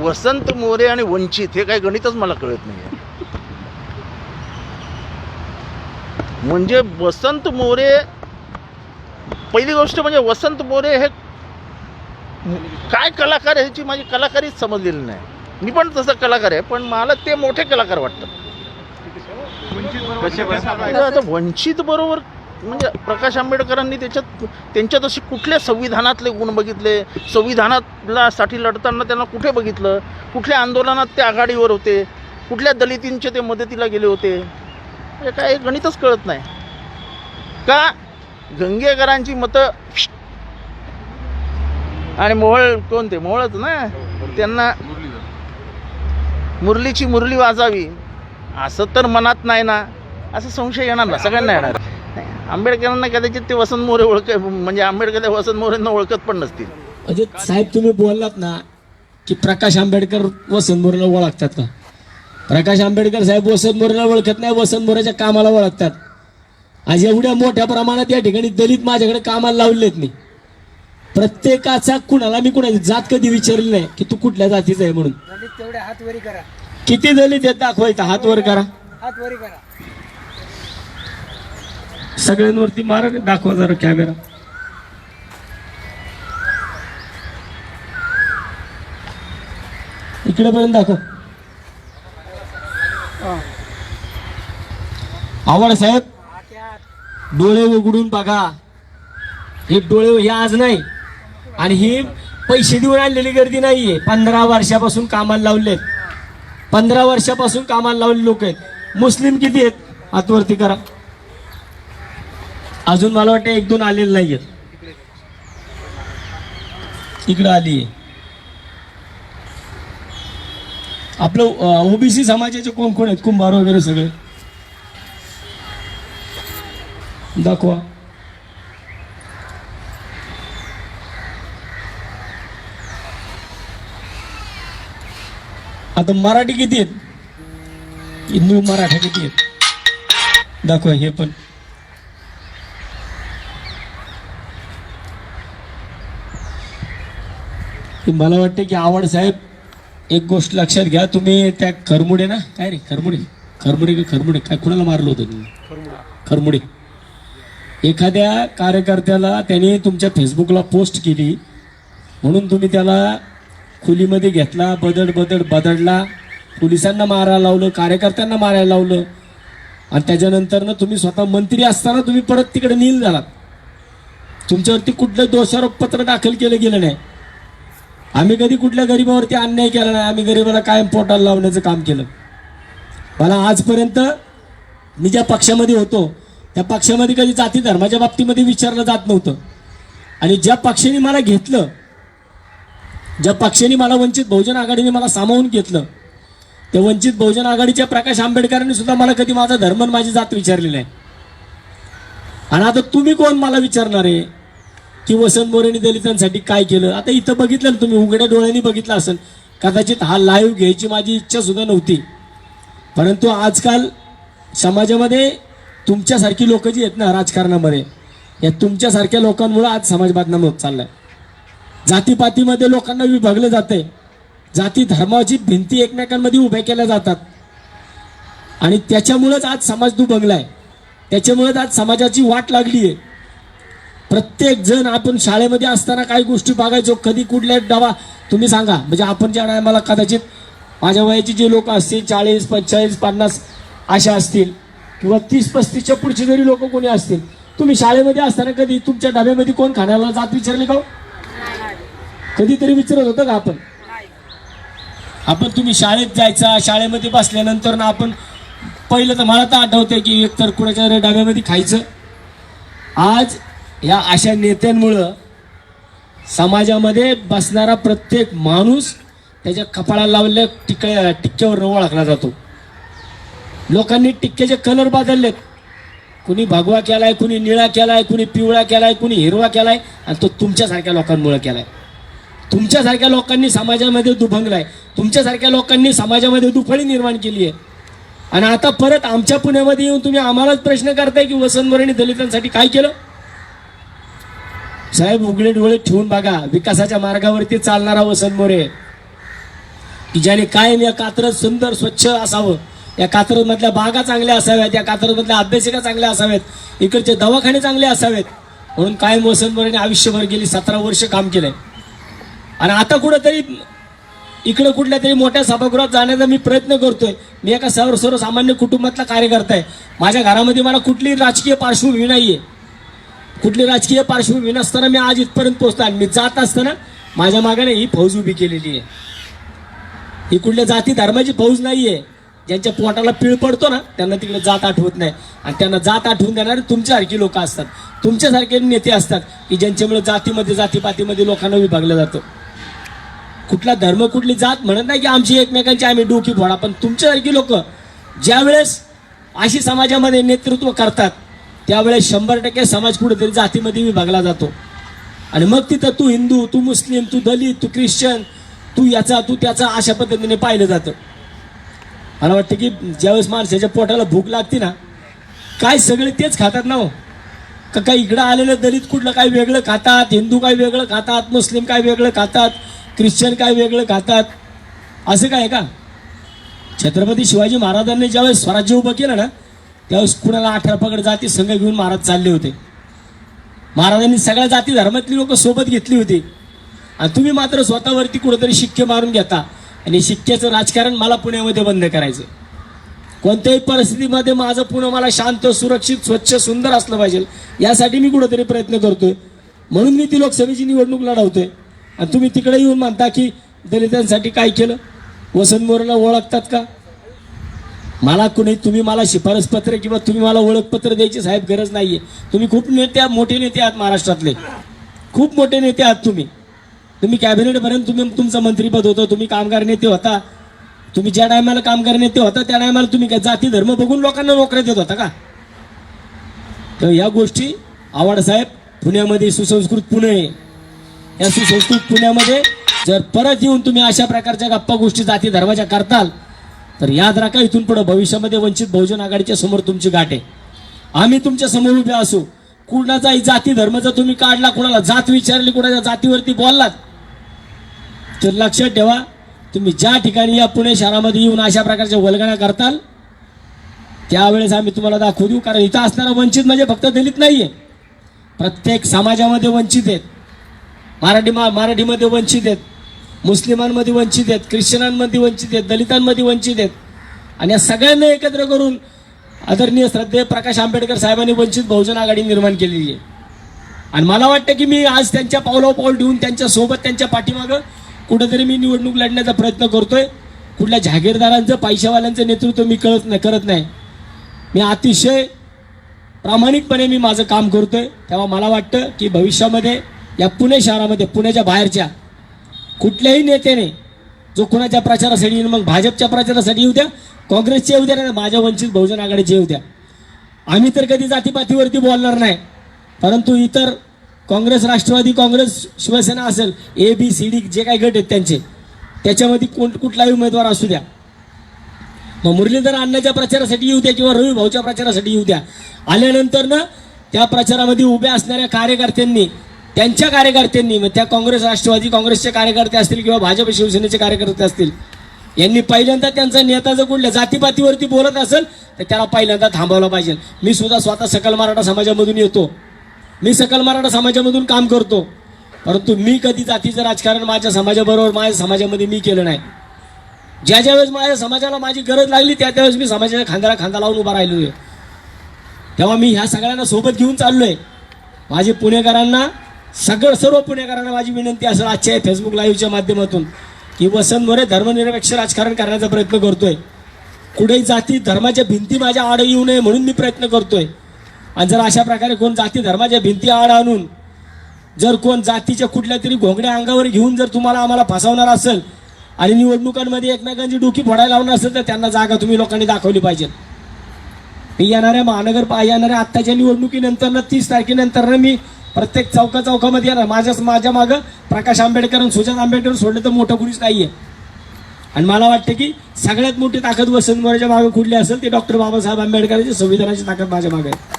वसंत मोरे आणि वंचित हे काही गणितच मला कळत नाही म्हणजे वसंत मोरे पहिली गोष्ट म्हणजे वसंत मोरे हे काय कलाकार आहे ह्याची माझी कलाकारीच समजलेली नाही. मी पण तसं कलाकार आहे पण मला ते मोठे कलाकार वाटतात. वंचित बरोबर म्हणजे प्रकाश आंबेडकरांनी त्याच्यात त्यांच्यात असे कुठल्या संविधानातले गुण बघितले? संविधानातला साठी लढताना त्यांना कुठे बघितलं? कुठल्या आंदोलनात ते आघाडीवर होते? कुठल्या दलितींचे ते मदतीला गेले होते? म्हणजे काय गणितच कळत नाही. का? गंगेकरांची मतं आणि मोहळ कोणते? मोहळच ना? त्यांना मुरलीची मुरली वाजावी. असं तर मनात नाही ना. असं संशय येणार ना? सगळ्यांना येणार. नाही, आंबेडकरांना कदाचित ते वसंत मोरे ओळख म्हणजे आंबेडकर वसंत मोरेंना ओळखत पण नसतील. म्हणजे साहेब तुम्ही बोललात ना की प्रकाश आंबेडकर वसंत मोरेला ओळखतात का? प्रकाश आंबेडकर साहेब वसंत मोरेला ओळखत नाही वसंत मोरेच्या कामाला ओळखतात. आज एवढ्या मोठ्या प्रमाणात या ठिकाणी दलित माझ्याकडे कामाला लावलेत मी. प्रत्येकाचा कुणाला मी कुणाची जात कधी विचारली नाही की तू कुठल्या जातीचा आहे म्हणून. दलित तेवढे हात वरी करा. किती दलित आहेत दाखवायचं हात वर करा. हात वरी करा. सगळ्यांवरती मारा दाखवा जरा कॅमेरा इकडे पर्यंत दाखव. आवड साहेब डोळे उघडून बघा. हे डोळे हे आज नाही. आणि ही पैसे देऊन आणलेली गर्दी नाहीये. पंधरा वर्षापासून कामाला लावलेत पंधरा वर्षापासून कामाला लावले लोक आहेत. मुस्लिम किती आहेत? हातवरती करा. अजून मला वाटतं एक दोन आलेले आहेत इकडं आली. आपलं ओबीसी समाजाचे कोण कोण आहेत? कुंभार वगैरे सगळे. दाखवा. आता मराठी किती आहेत? हिंदू मराठा किती आहेत? दाखवा हे पण. मला वाटते की आवड साहेब एक गोष्ट लक्षात घ्या तुम्ही त्या खरमुडे ना काय रे खरमुडे खरमुडे का खरमुडे काय कुणाला मारलं होतं तुम्ही? खरमुडे एखाद्या कार्यकर्त्याला त्याने तुमच्या फेसबुकला पोस्ट केली म्हणून तुम्ही त्याला खुलीमध्ये घेतला बदड बदड बदडला पोलिसांना मारायला लावलं कार्यकर्त्यांना मारायला लावलं आणि त्याच्यानंतर ना तुम्ही स्वतः मंत्री असताना तुम्ही परत तिकडे नील झालात. तुमच्यावरती कुठलं दोषारोपपत्र दाखल केलं गेलं नाही. आम्ही कधी कुठल्या गरिबावरती अन्याय केला नाही. आम्ही गरिबाला कायम पोटाला लावण्याचं काम केलं. मला आजपर्यंत मी ज्या पक्षामध्ये होतो त्या पक्षामध्ये कधी जाती धर्माच्या बाबतीमध्ये विचारलं जात नव्हतं. आणि ज्या पक्षाने मला घेतलं ज्या पक्षाने मला वंचित बहुजन आघाडीने मला सामावून घेतलं त्या वंचित बहुजन आघाडीच्या प्रकाश आंबेडकरांनी सुद्धा मला कधी माझा धर्म माझी जात विचारली नाही. आणि आता तुम्ही कोण मला विचारणार आहे? की वसंत मोरेने दलितांसाठी काय केलं? आता इथं बघितलं ना तुम्ही उघड्या डोळ्यांनी बघितलं असेल. कदाचित हा लाईव्ह घ्यायची माझी इच्छा सुद्धा नव्हती. परंतु आजकाल समाजामध्ये तुमच्यासारखी लोक जी आहेत ना राजकारणामध्ये या तुमच्यासारख्या लोकांमुळे आज समाज बदनाम होत चाललाय. जातीपातीमध्ये लोकांना विभागलं जाते जाती धर्माची भिंती एकमेकांमध्ये उभ्या केल्या जातात. आणि त्याच्यामुळेच आज समाज दुभंगलाय त्याच्यामुळेच आज समाजाची वाट लागली आहे प्रत्येक जण आपण शाळेमध्ये असताना काही गोष्टी बघायचो कधी कुठल्या डबा तुम्ही सांगा. म्हणजे आपण ज्या टायमाला कदाचित माझ्या वयाची जे लोक असतील चाळीस पंचेचाळीस पन्नास अशा असतील किंवा तीस पस्तीसच्या पुढचे जरी लोक कोणी असतील तुम्ही शाळेमध्ये असताना कधी तुमच्या डब्यामध्ये कोण खाण्याला जात विचारले का हो? कधीतरी विचारत होतं का आपण? आपण तुम्ही शाळेत जायचा शाळेमध्ये बसल्यानंतर ना आपण पहिलं तर मला तर आठवतंय की एकतर कुणाच्या डब्यामध्ये खायचं. आज या अशा नेत्यांमुळं समाजामध्ये बसणारा प्रत्येक माणूस त्याच्या कपाळाला लावलेल्या टिकळ्या टिक्क्यावर ओळखला जातो. लोकांनी टिक्क्याचे कलर बदललेत. कुणी भगवा केलाय कुणी निळा केलाय कुणी पिवळा केलाय कुणी हिरवा केलाय आणि तो तुमच्यासारख्या लोकांमुळे केलाय. तुमच्यासारख्या लोकांनी समाजामध्ये दुभंगलाय. तुमच्यासारख्या लोकांनी समाजामध्ये दुफळी निर्माण केली आहे. आणि आता परत आमच्या पुण्यामध्ये येऊन तुम्ही आम्हालाच प्रश्न करताय की वसंत दलितांसाठी काय केलं? साहेब उघडे डोळे ठेवून बघा. विकासाच्या मार्गावरती चालणारा वसंत मोरे. की ज्याने कायम या कात्रज सुंदर स्वच्छ असावं. या कात्रज मधल्या बागा चांगल्या असाव्यात या कात्रज मधल्या अभ्यासिका चांगल्या असाव्यात इकडचे दवाखाने चांगले असावेत. म्हणून कायम हो, वसंत मोरेने आयुष्यभर गेली सतरा वर्ष काम केलंय. आणि आता कुठंतरी इकडे कुठल्या तरी मोठ्या सभागृहात जाण्याचा मी प्रयत्न करतोय. मी एका सर्व सर्वसामान्य कुटुंबातला कार्यकर्ता आहे. माझ्या घरामध्ये मला कुठलीही राजकीय पार्श्वभूमी आहे कुठली राजकीय पार्श्वभूमी नसताना मी आज इथपर्यंत पोहोचतो आणि मी जात असताना माझ्या मागाने ही फौज उभी केलेली आहे. ही कुठल्या जाती धर्माची फौज नाही आहे ज्यांच्या पोटाला पिळ पडतो ना त्यांना तिकडे जात आठवत नाही. आणि त्यांना जात आठवून देणारे तुमच्यासारखी लोक असतात. तुमच्यासारखे नेते असतात की ज्यांच्यामुळे जातीमध्ये जातीपातीमध्ये लोकांना विभागलं जातं. कुठला धर्म कुठली जात म्हणत नाही की आमची एकमेकांची आम्ही डोकी फोडा पण तुमच्यासारखी लोक ज्यावेळेस अशी समाजामध्ये नेतृत्व करतात त्यावेळेस शंभर टक्के समाज कुठेतरी जातीमध्ये विभागला जातो. आणि मग तिथं तू हिंदू तू मुस्लिम तू दलित तू ख्रिश्चन तू याचा तू त्याचा अशा पद्धतीने पाहिलं जातं. मला वाटतं की ज्यावेळेस माणसाच्या पोटाला भूक लागते ना काय सगळे तेच खातात ना हो. का काय इकडं आलेलं दलित कुठलं काय वेगळं खातात हिंदू काय वेगळं खातात मुस्लिम काय वेगळं खातात ख्रिश्चन काय वेगळं खातात असं काय आहे का? छत्रपती शिवाजी महाराजांनी ज्यावेळेस स्वराज्य उभं केलं ना त्यावेळेस कुणाला अठरा पगड जाती संघ घेऊन महाराज चालले होते. महाराजांनी सगळ्या जाती धर्मातली लोक सोबत घेतली होती. आणि तुम्ही मात्र स्वतःवरती कुठंतरी शिक्के मारून घेता. आणि शिक्क्याचं राजकारण मला पुण्यामध्ये बंद करायचं. कोणत्याही परिस्थितीमध्ये माझं पुणे मला शांत सुरक्षित स्वच्छ सुंदर असलं पाहिजे यासाठी मी कुठंतरी प्रयत्न करतोय. म्हणून मी ती लोकसभेची निवडणूक लढवतोय. आणि तुम्ही तिकडे येऊन म्हणता की दलितांसाठी काय केलं? वसंत मोरेला ओळखतात का? मला कुणी तुम्ही मला शिफारस पत्र किंवा तुम्ही मला ओळखपत्र द्यायची साहेब गरज नाहीये. तुम्ही खूप नेते मोठे नेते आहात महाराष्ट्रातले. खूप मोठे नेते आहात तुम्ही. तुम्ही कॅबिनेटपर्यंत तुम्ही तुमचं मंत्रीपद होतं तुम्ही कामगार नेते होता. तुम्ही ज्या टायमाला कामगार नेते होता त्या टायमाला तुम्ही काय जाती धर्म बघून लोकांना नोकऱ्या देत होता का? तर या गोष्टी आवाडसाहेब पुण्यामध्ये सुसंस्कृत पुणे. या सुसंस्कृत पुण्यामध्ये जर परत येऊन तुम्ही अशा प्रकारच्या गप्पा गोष्टी जाती धर्माच्या करताल तर याद राखा इथून पुढे भविष्यामध्ये वंचित बहुजन आघाडीच्या समोर तुमची गाठ आहे. आम्ही तुमच्यासमोर उभे असू. कुणाचाही जाती धर्माचा तुम्ही काढला कुणाला जात विचारली कुणाच्या जातीवरती बोललात? तर लक्षात ठेवा तुम्ही ज्या ठिकाणी या पुणे शहरामध्ये येऊन अशा प्रकारच्या वल्गना करताल त्यावेळेस आम्ही तुम्हाला दाखवू देऊ. कारण इथं असणारा वंचित म्हणजे फक्त दलित आहे प्रत्येक समाजामध्ये वंचित आहेत. मराठी मा मराठीमध्ये वंचित आहेत. मुस्लिमांमध्ये वंचित आहेत ख्रिश्चनांमध्ये वंचित आहेत दलितांमध्ये वंचित आहेत. आणि या सगळ्यांना एकत्र करून आदरणीय श्रद्धेय प्रकाश आंबेडकर साहेबांनी वंचित बहुजन आघाडी निर्माण केलेली आहे. आणि मला वाटतं की मी आज त्यांच्या पावलावर पाऊल ठेवून त्यांच्यासोबत त्यांच्या पाठीमागं कुठंतरी मी निवडणूक लढण्याचा प्रयत्न करतोय. कुठल्या जागीरदारांचं पैशावाल्यांचं नेतृत्व मी कळत नाही करत नाही. मी अतिशय प्रामाणिकपणे मी माझं काम करतोय. तेव्हा मला वाटतं की भविष्यामध्ये या पुणे शहरामध्ये पुण्याच्या बाहेरच्या कुठल्याही नेत्याने जो कुणाच्या प्रचारासाठी येईल मग भाजपच्या प्रचारासाठी येऊ द्या काँग्रेसचे येऊ द्या नाही माझ्या वंचित बहुजन आघाडीचे येऊ द्या. आम्ही तर कधी जातीपातीवरती बोलणार नाही परंतु इतर काँग्रेस राष्ट्रवादी काँग्रेस शिवसेना असेल A B C D J काही गट आहेत त्यांचे त्याच्यामध्ये कोण कुठलाही उमेदवार असू द्या. मग मुरलीधर अण्णाच्या प्रचारासाठी येऊ द्या किंवा रवी भाऊच्या प्रचारासाठी येऊ द्या. आल्यानंतर ना त्या प्रचारामध्ये उभ्या असणाऱ्या कार्यकर्त्यांनी त्यांच्या कार्यकर्त्यांनी मग त्या काँग्रेस राष्ट्रवादी काँग्रेसचे कार्यकर्ते असतील किंवा भाजप शिवसेनेचे कार्यकर्ते असतील यांनी पहिल्यांदा त्यांचा नेता जर कुठल्या जातीपातीवरती बोलत असेल तर त्याला पहिल्यांदा थांबवलं पाहिजे. मी सुद्धा स्वतः सकल मराठा समाजामधून येतो. मी सकल मराठा समाजामधून काम करतो. परंतु मी कधी जातीचं राजकारण माझ्या समाजाबरोबर माझ्या समाजामध्ये मी केलं नाही. ज्या ज्या वेळेस माझ्या समाजाला माझी गरज लागली त्या त्यावेळेस मी समाजाच्या खांद्याला खांदा लावून उभा राहिलो आहे तेव्हा मी ह्या सगळ्यांना सोबत घेऊन चाललो आहे माझे पुणेकरांना सगळं सर्व पुणेकरांना माझी विनंती असेल आजच्या आहे फेसबुक लाईव्हच्या माध्यमातून की वसंत मोरे धर्मनिरपेक्ष राजकारण करण्याचा प्रयत्न करतोय. कुठेही जाती धर्माच्या भिंती माझ्या आड येऊ नये म्हणून मी प्रयत्न करतोय. आणि जर अशा प्रकारे कोण जाती धर्माच्या भिंती आड आणून जर कोण जातीच्या कुठल्या तरी घोंगड्या अंगावर घेऊन जर तुम्हाला आम्हाला फसवणार असेल आणि निवडणुकांमध्ये एकमेकांची डोकी फोडायला लावणार असेल तर त्यांना जागा तुम्ही लोकांनी दाखवली पाहिजे. मी येणाऱ्या महानगर येणाऱ्या आत्ताच्या निवडणुकीनंतर तीस तारखेनंतर मी प्रत्येक चौका चौकामध्ये येणार. माझ्या माझ्या मागं प्रकाश आंबेडकर आणि सुजात आंबेडकर सोडलं तर मोठं कुणीच आहे आणि मला वाटतं की सगळ्यात मोठी ताकद वसंत मोरेच्या मागे कुठली असेल ते डॉक्टर बाबासाहेब आंबेडकरांची संविधानाची ताकद माझ्या मागे आहे.